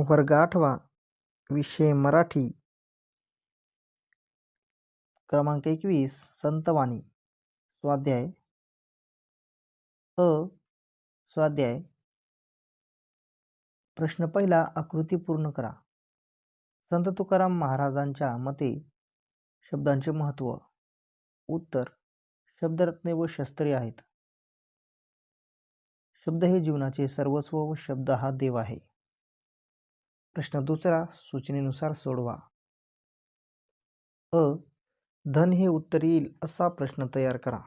वर्ग आठवा विषय मराठी. क्रमांक एकवीस संतवाणी. स्वाध्याय. अ. स्वाध्याय. प्रश्न पहिला आकृती पूर्ण करा. संत तुकाराम महाराजांच्या मते शब्दांचे महत्त्व उत्तर शब्दरत्ने व शस्त्रे आहेत. शब्द हे जीवनाचे सर्वस्व व शब्द हा देव आहे. प्रश्न दुसरा सूचनेनुसार सोडवा. अ. धन हे उत्तर येईल असा प्रश्न तयार करा.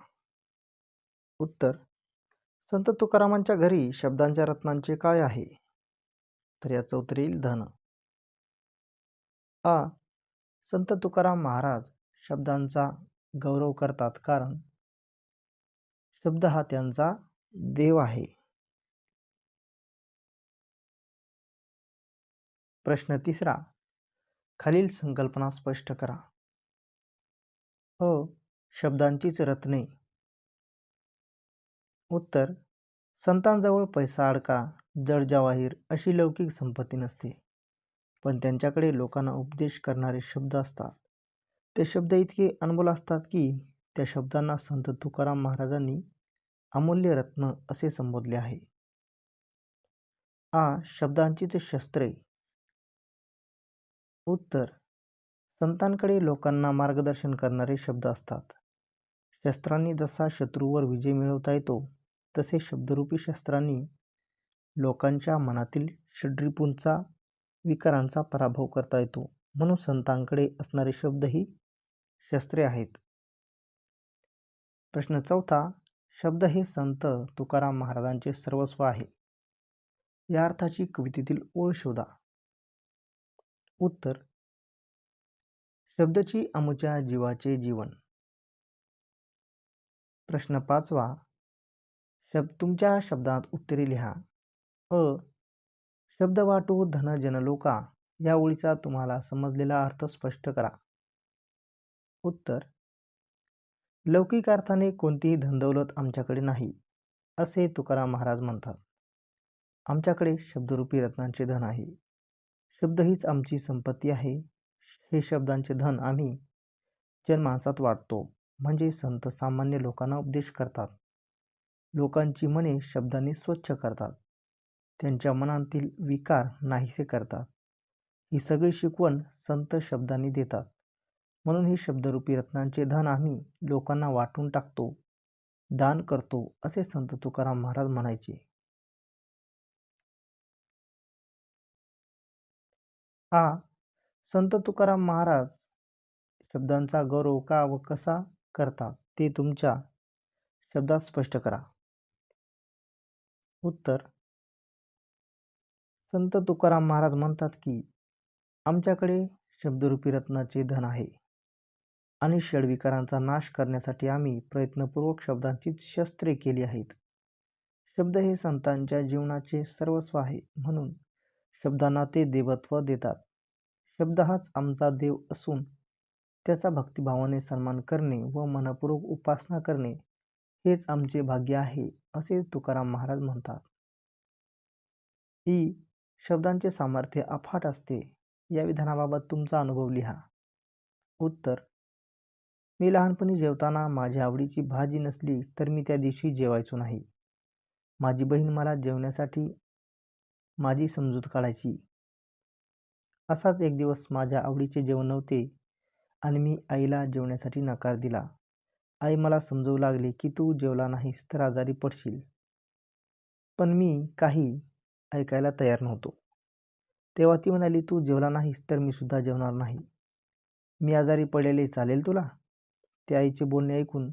उत्तर. संत तुकारामांच्या घरी शब्दांच्या रत्नांचे काय आहे? तर याचं उत्तर येईल धन. आ संत तुकाराम महाराज शब्दांचा गौरव करतात कारण शब्द हा त्यांचा देव आहे. प्रश्न तिसरा खालील संकल्पना स्पष्ट करा. अ शब्दांचीच रत्ने उत्तर संतांजवळ पैसा अडका जडजावाहीर अशी लौकिक संपत्ती नसते. पण त्यांच्याकडे लोकांना उपदेश करणारे शब्द असतात. ते शब्द इतके अनमोल असतात की त्या शब्दांना संत तुकाराम महाराजांनी अमूल्य रत्न असे संबोधले आहे. आ शब्दांचीच शस्त्रे. उत्तर. संतांकडे लोकांना मार्गदर्शन करणारे शब्द असतात. शस्त्रांनी जसा शत्रूवर विजय मिळवता येतो तसे शब्दरूपी शस्त्रांनी लोकांच्या मनातील षड्रिपूंचा विकारांचा पराभव करता येतो. म्हणून संतांकडे असणारे शब्द ही शस्त्रे आहेत. प्रश्न चौथा. शब्द हे संत तुकाराम महाराजांचे सर्वस्व आहे. या अर्थाची कवितेतील ओळ शोधा. उत्तर. शब्दची अमुच्या जीवाचे जीवन. प्रश्न पाचवा. शब्द तुमच्या शब्दात उत्तरे लिहा. अ. शब्द वाटो धन जनलोका या ओळीचा तुम्हाला समजलेला अर्थ स्पष्ट करा. उत्तर. लौकिक अर्थाने कोणतीही धनदौलत आमच्याकडे नाही असे तुकाराम महाराज म्हणतात. आमच्याकडे शब्दरूपी रत्नांचे धन आहे. शब्द हीच आमची संपत्ती आहे. हे शब्दांचे धन आम्ही जनमानसात वाटतो. म्हणजे संत सामान्य लोकांना उपदेश करतात. लोकांची मने शब्दांनी स्वच्छ करतात. त्यांच्या मनातील विकार नाहीसे करतात. ही सगळी शिकवण संत शब्दांनी देतात. म्हणून ही शब्दरूपी रत्नांचे धन आम्ही लोकांना वाटून टाकतो. दान करतो असे संत तुकाराम महाराज म्हणायचे. हा संत तुकाराम महाराज शब्दांचा गौरव का व कसा करतात ते तुमच्या शब्दात स्पष्ट करा. उत्तर संत तुकाराम महाराज म्हणतात की आमच्याकडे शब्दरूपी रत्नाचे धन आहे आणि षडविकारांचा नाश करण्यासाठी आम्ही प्रयत्नपूर्वक शब्दांचीच शस्त्रे केली आहेत. शब्द हे संतांच्या जीवनाचे सर्वस्व आहे म्हणून शब्दांना ते देवत्व देतात. शब्द हाच आमचा देव असून त्याचा भक्तिभावाने सन्मान करणे व मनपूर्वक उपासना करणे हेच आमचे भाग्य आहे असे तुकाराम महाराज म्हणतात. ही शब्दांचे सामर्थ्य अफाट असते. या विधानाबाबत तुमचा अनुभव लिहा. उत्तर. मी लहानपणी जेवताना माझ्या आवडीची भाजी नसली तर मी त्या दिवशी जेवायचो नाही. माझी बहीण मला जेवण्यासाठी माझी समजूत काढायची. असाच एक दिवस माझ्या आवडीचे जेवण नव्हते आणि मी आईला जेवण्यासाठी नकार दिला. आई मला समजवू लागली की तू जेवला नाहीस तर आजारी पडशील. पण मी काही ऐकायला तयार नव्हतो. तेव्हा ती म्हणाली तू जेवला नाहीस तर मी सुद्धा जेवणार नाही. मी आजारी पडलेले चालेल तुला? त्या आईचे बोलणे ऐकून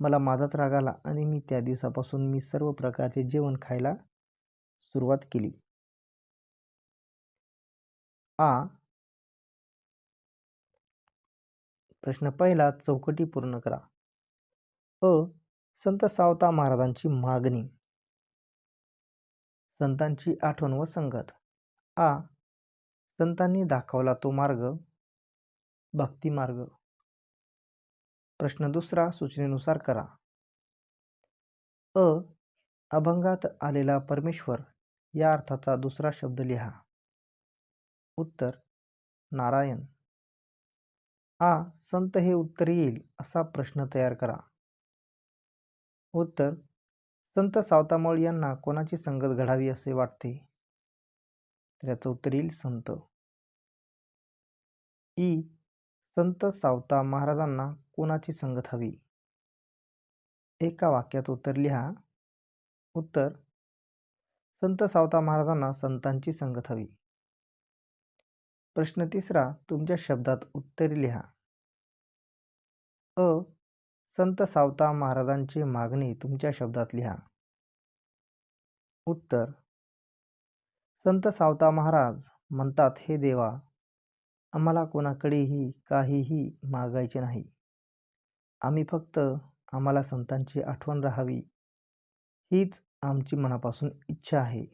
मला माझाच राग आला आणि मी त्या दिवसापासून मी सर्व प्रकारचे जेवण खायला सुरुवात केली. आ प्रश्न पहिला चौकटी पूर्ण करा. अ संत सावता महाराजांची मागणी. संतांची आठवण व संगत. आ संतांनी दाखवला तो मार्ग भक्ती मार्ग. प्रश्न दुसरा सूचनेनुसार करा. अ अभंगात आलेला परमेश्वर या अर्थाचा दुसरा शब्द लिहा. उत्तर नारायण. आ संत हे उत्तर येईल असा प्रश्न तयार करा. उत्तर संत सावतामळ यांना कोणाची संगत घडावी असे वाटते? तर याचं उत्तर येईल संत. ई संत सावता महाराजांना कोणाची संगत हवी? एका वाक्यात उत्तर लिहा. उत्तर संत सावता महाराजांना संतांची संगत हवी. प्रश्न तिसरा तुमच्या शब्दात उत्तरे लिहा. अ. संत सावता महाराजांची मागणी तुमच्या शब्दात लिहा. उत्तर. संत सावता महाराज म्हणतात हे देवा आम्हाला कोणाकडेही काहीही मागायचे नाही. आम्ही फक्त आम्हाला संतांची आठवण राहावी. हीच आमची मनापासून इच्छा आहे.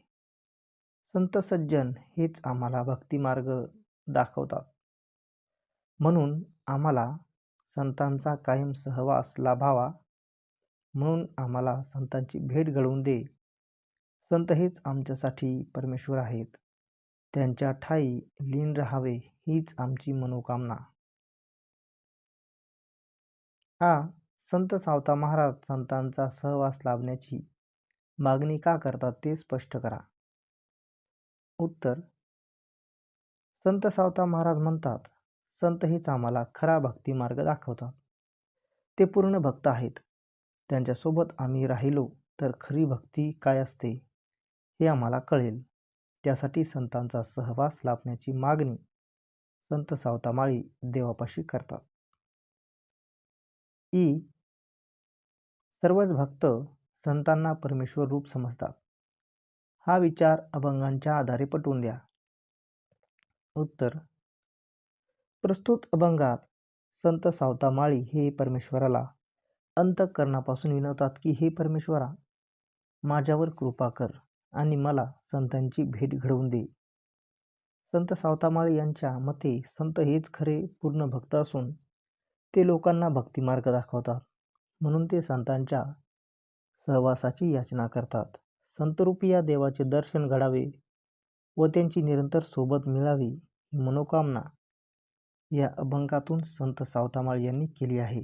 संत सज्जन हेच आम्हाला भक्तिमार्ग दाखवतात. म्हणून आम्हाला संतांचा कायम सहवास लाभावा. म्हणून आम्हाला संतांची भेट घडवून दे. संत हेच आमच्यासाठी परमेश्वर आहेत. त्यांच्या ठाई लीन राहावे हीच आमची मनोकामना. हा संत सावता महाराज संतांचा सहवास लाभण्याची मागणी का करतात ते स्पष्ट करा. उत्तर संत सावता महाराज म्हणतात संत हेच आम्हाला खरा भक्ती मार्ग दाखवतात. ते पूर्ण भक्त आहेत. त्यांच्यासोबत आम्ही राहिलो तर खरी भक्ती काय असते हे आम्हाला कळेल. त्यासाठी संतांचा सहवास लाभण्याची मागणी संत सावतामाळी देवापाशी करतात. ई. सर्वच भक्त संतांना परमेश्वर रूप समजतात. हा विचार अभंगांच्या आधारे पटवून द्या. उत्तर. प्रस्तुत अभंगात संत सावतामाळी हे परमेश्वराला अंतकरणापासून विनवतात की हे परमेश्वरा माझ्यावर कृपा कर आणि मला संतांची भेट घडवून दे. संत सावतामाळी यांच्या मते संत हेच खरे पूर्ण भक्त असून ते लोकांना भक्तिमार्ग दाखवतात. म्हणून ते संतांच्या सहवासाची याचना करतात. संतरूपी या देवाचे दर्शन घडावे व त्यांची निरंतर सोबत मिळावी ही मनोकामना या अभंगातून संत सावतामाळ यांनी केली आहे.